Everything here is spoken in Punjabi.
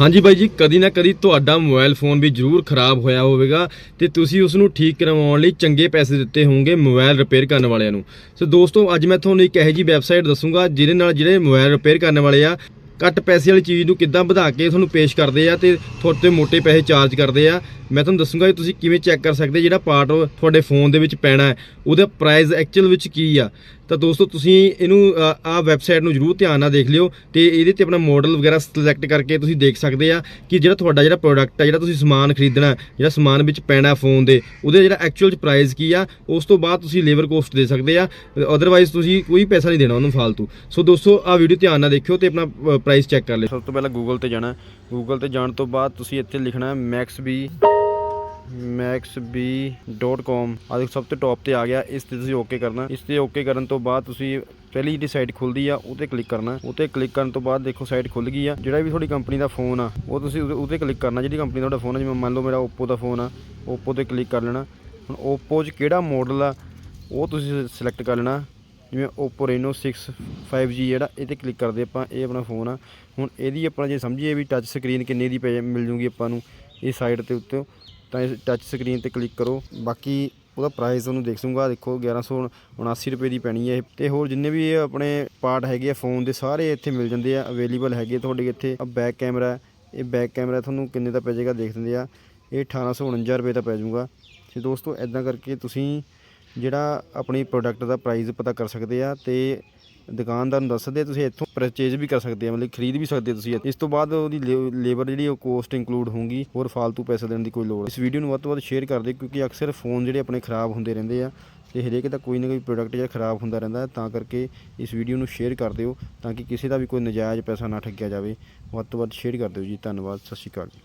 ਹਾਂਜੀ ਬਾਈ ਜੀ, ਕਦੀ ਨਾ ਕਦੀ ਤੁਹਾਡਾ ਮੋਬਾਈਲ ਫੋਨ ਵੀ ਜ਼ਰੂਰ ਖਰਾਬ ਹੋਇਆ ਹੋਵੇਗਾ ਤੇ ਤੁਸੀਂ ਉਸ ਨੂੰ ਠੀਕ ਕਰਵਾਉਣ ਲਈ ਚੰਗੇ ਪੈਸੇ ਦਿੱਤੇ ਹੋਣਗੇ ਮੋਬਾਈਲ ਰਿਪੇਅਰ ਕਰਨ ਵਾਲਿਆਂ ਨੂੰ। ਸੋ ਦੋਸਤੋ, ਅੱਜ ਮੈਂ ਤੁਹਾਨੂੰ ਇੱਕ ਇਹੋ ਜਿਹੀ ਵੈਬਸਾਈਟ ਦੱਸੂਗਾ ਜਿਹਦੇ ਨਾਲ ਜਿਹੜੇ ਮੋਬਾਈਲ ਰਿਪੇਅਰ ਕਰਨ ਵਾਲੇ ਆ, ਘੱਟ ਪੈਸੇ ਵਾਲੀ ਚੀਜ਼ ਨੂੰ ਕਿੱਦਾਂ ਵਧਾ ਕੇ ਤੁਹਾਨੂੰ ਪੇਸ਼ ਕਰਦੇ ਆ ਤੇ ਤੁਹਾਡੇ ਤੋਂ ਮੋٹے ਪੈਸੇ ਚਾਰਜ ਕਰਦੇ ਆ। ਮੈਂ ਤੁਹਾਨੂੰ ਦੱਸੂਗਾ ਕਿ ਤੁਸੀਂ ਕਿਵੇਂ ਚੈੱਕ ਕਰ ਸਕਦੇ ਜਿਹੜਾ ਪਾਰਟ ਤੁਹਾਡੇ ਫੋਨ ਦੇ ਵਿੱਚ ਪੈਣਾ ਹੈ, ਉਹਦਾ ਪ੍ਰਾਈਸ ਐਕਚੁਅਲ ਵਿੱਚ ਕੀ ਆ। ਤਾਂ ਦੋਸਤੋ ਤੁਸੀਂ ਇਹਨੂੰ ਆ ਵੈਬਸਾਈਟ ਨੂੰ ਜਰੂਰ ਧਿਆਨ ਨਾਲ ਦੇਖ ਲਿਓ ਤੇ ਇਹਦੇ ਤੇ ਆਪਣਾ ਮਾਡਲ ਵਗੈਰਾ ਸਿਲੈਕਟ ਕਰਕੇ ਤੁਸੀਂ ਦੇਖ ਸਕਦੇ ਆ ਕਿ ਜਿਹੜਾ ਤੁਹਾਡਾ ਜਿਹੜਾ ਪ੍ਰੋਡਕਟ ਆ, ਜਿਹੜਾ ਤੁਸੀਂ ਸਮਾਨ ਖਰੀਦਣਾ, ਜਿਹੜਾ ਸਮਾਨ ਵਿੱਚ ਪੈਣਾ ਫੋਨ ਦੇ, ਉਹਦੇ ਜਿਹੜਾ ਐਕਚੁਅਲ ਚ ਪ੍ਰਾਈਸ ਕੀ ਆ, ਉਸ ਤੋਂ ਬਾਅਦ ਤੁਸੀਂ ਲੇਬਰ ਕੋਸਟ ਦੇ ਸਕਦੇ ਆ ਅਦਰਵਾਈਜ਼ ਤੁਸੀਂ ਕੋਈ ਪੈਸਾ ਨਹੀਂ ਦੇਣਾ ਉਹਨੂੰ ਫਾਲਤੂ। ਸੋ ਦੋਸਤੋ, ਆ ਵੀਡੀਓ ਧਿਆਨ ਨਾਲ ਦੇਖਿਓ ਤੇ ਆਪਣਾ ਪ੍ਰਾਈਸ ਚੈੱਕ ਕਰ ਲਿਓ। ਸਭ ਤੋਂ ਪਹਿਲਾਂ ਗੂਗਲ ਤੇ ਜਾਣਾ ਗੂਗਲ ਤੇ ਜਾਣ ਤੋਂ ਬਾਅਦ ਤੁਸੀਂ ਇੱਥੇ ਲਿਖਣਾ ਮੈਕਸ ਵੀ maxb.com ਆ ਦੇਖੋ, ਸਭ ਤੋਂ ਟੌਪ ਤੇ ਆ ਗਿਆ। ਇਸ ਤੇ ਤੁਸੀਂ ਓਕੇ ਕਰਨਾ। ਇਸ ਤੇ ਓਕੇ ਕਰਨ ਤੋਂ ਬਾਅਦ ਤੁਸੀਂ ਪਹਿਲੀ ਜਿਹੜੀ ਸਾਈਟ ਖੁੱਲਦੀ ਆ, ਉਹ ਤੇ ਕਲਿੱਕ ਕਰਨਾ। ਉਹ ਤੇ ਕਲਿੱਕ ਕਰਨ ਤੋਂ ਬਾਅਦ ਦੇਖੋ ਸਾਈਟ ਖੁੱਲ ਗਈ ਆ। ਜਿਹੜਾ ਵੀ ਤੁਹਾਡੀ ਕੰਪਨੀ ਦਾ ਫੋਨ ਆ, ਉਹ ਤੁਸੀਂ ਉਹ 'ਤੇ ਕਲਿੱਕ ਕਰਨਾ। ਜਿਹੜੀ ਕੰਪਨੀ ਦਾ ਤੁਹਾਡਾ ਫੋਨ ਆ, ਜਿਵੇਂ ਮੰਨ ਲਓ ਮੇਰਾ Oppo ਦਾ ਫੋਨ ਆ, Oppo ਤੇ ਕਲਿੱਕ ਕਰ ਲੈਣਾ। ਹੁਣ Oppo 'ਚ ਕਿਹੜਾ ਮਾਡਲ ਆ, ਉਹ ਤੁਸੀਂ ਸਿਲੈਕਟ ਕਰ ਲੈਣਾ। ਜਿਵੇਂ Oppo Reno 6 5G ਜਿਹੜਾ, ਇਹ ਤੇ ਕਲਿੱਕ ਕਰਦੇ ਆਪਾਂ, ਇਹ ਆਪਣਾ ਫੋਨ ਆ। ਹੁਣ ਇਹਦੀ ਆਪਾਂ ਜੇ ਸਮਝੀਏ ਵੀ ਟੱਚ ਸਕਰੀਨ ਕਿੰਨੇ ਦੀ ਪੈ ਮਿਲ ਜੂਗੀ ਆਪਾਂ ਨੂੰ, ਇਹ ਸਾਈਡ ਤੇ ਉੱਤੇ। ਤਾਂ ਇਸ ਟੱਚ ਸਕਰੀਨ ਤੇ ਕਲਿੱਕ ਕਰੋ। ਬਾਕੀ ਉਹਦਾ ਪ੍ਰਾਈਸ ਤੁਹਾਨੂੰ ਦੇਖ ਸੂੰਗਾ, ਦੇਖੋ 1179 ਰੁਪਏ ਦੀ ਪੈਣੀ ਹੈ ਇਹ। ਤੇ ਹੋਰ ਜਿੰਨੇ ਵੀ ਇਹ ਆਪਣੇ ਪਾਰਟ ਹੈਗੇ ਆ ਫੋਨ ਦੇ, ਸਾਰੇ ਇੱਥੇ ਮਿਲ ਜਾਂਦੇ ਆ ਅਵੇਲੇਬਲ ਹੈਗੇ ਤੁਹਾਡੇ ਇੱਥੇ। ਆ ਬੈਕ ਕੈਮਰਾ ਇਹ ਬੈਕ ਕੈਮਰਾ ਤੁਹਾਨੂੰ ਕਿੰਨੇ ਦਾ ਪੈ ਜਾਏਗਾ ਦੇਖ ਦਿੰਦੇ ਆ। ਇਹ 1849 ਰੁਪਏ ਦਾ ਪੈ ਜਾਊਗਾ। ਤੇ ਦੋਸਤੋ ਐਦਾਂ ਕਰਕੇ ਤੁਸੀਂ ਜਿਹੜਾ ਆਪਣੀ ਪ੍ਰੋਡਕਟ ਦਾ ਪ੍ਰਾਈਸ ਪਤਾ ਕਰ ਸਕਦੇ ਆ ਤੇ ਦੁਕਾਨਦਾਰ ਨੂੰ ਦੱਸਦੇ ਆ, ਤੁਸੀਂ ਇੱਥੋਂ ਪਰਚੇਜ ਵੀ ਕਰ ਸਕਦੇ ਆ ਮਤਲਬ ਖਰੀਦ ਵੀ ਸਕਦੇ ਤੁਸੀਂ ਇਸ ਤੋਂ ਬਾਅਦ ਉਹਦੀ ਲੇਬਰ ਜਿਹੜੀ ਉਹ ਕੋਸਟ ਇਨਕਲੂਡ ਹੋਊਗੀ ਹੋਰ ਫालतू ਪੈਸੇ ਦੇਣ ਦੀ ਕੋਈ ਲੋੜ ਇਸ ਵੀਡੀਓ ਨੂੰ ਵੱਧ ਤੋਂ ਵੱਧ ਸ਼ੇਅਰ ਕਰ ਦਿਓ ਕਿਉਂਕਿ ਅਕਸਰ ਫੋਨ ਜਿਹੜੇ ਆਪਣੇ ਖਰਾਬ ਹੁੰਦੇ ਰਹਿੰਦੇ ਆ ਤੇ ਹਰੇਕ ਦਾ ਕੋਈ ਨਾ ਕੋਈ ਪ੍ਰੋਡਕਟ ਜਿਹੜਾ ਖਰਾਬ ਹੁੰਦਾ ਰਹਿੰਦਾ ਤਾਂ ਕਰਕੇ ਇਸ ਵੀਡੀਓ ਨੂੰ ਸ਼ੇਅਰ ਕਰ ਦਿਓ ਤਾਂ ਕਿ ਕਿਸੇ ਦਾ ਵੀ ਕੋਈ ਨਜਾਇਜ਼ ਪੈਸਾ ਨਾ ਠੱਗਿਆ ਜਾਵੇ। ਵੱਧ ਤੋਂ ਵੱਧ ਸ਼ੇਅਰ ਕਰ ਦਿਓ ਜੀ ਧੰਨਵਾਦ ਸਤਿ ਸ਼੍ਰੀ ਅਕਾਲ ਜੀ।